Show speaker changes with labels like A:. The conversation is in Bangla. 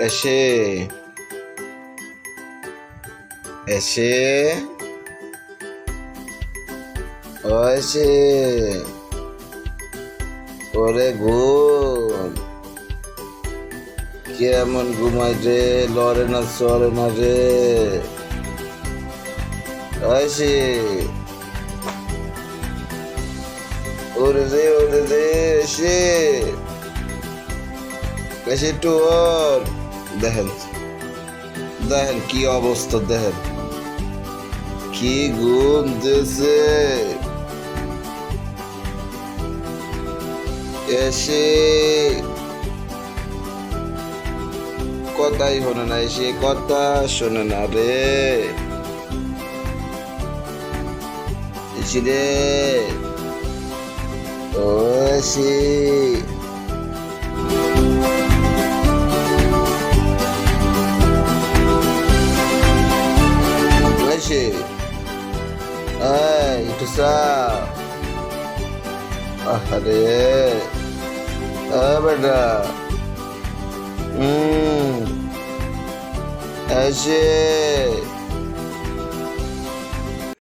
A: এসে এসে এসে, ওরে ঘুম কেমন ঘুমাই রে, লড়ে না, চড়ে না রে। আসে ওরে রে ওরে রে, এসে। এসে একটু দেখেন দেখেন কি অবস্থা, দেখেন। কি ঘুম দিয়েছে এসে কথাই শোনে না, এসে কথা শোনে না রে। রে। ও এসে। একটু চা আরে এ বেটা হুম এসে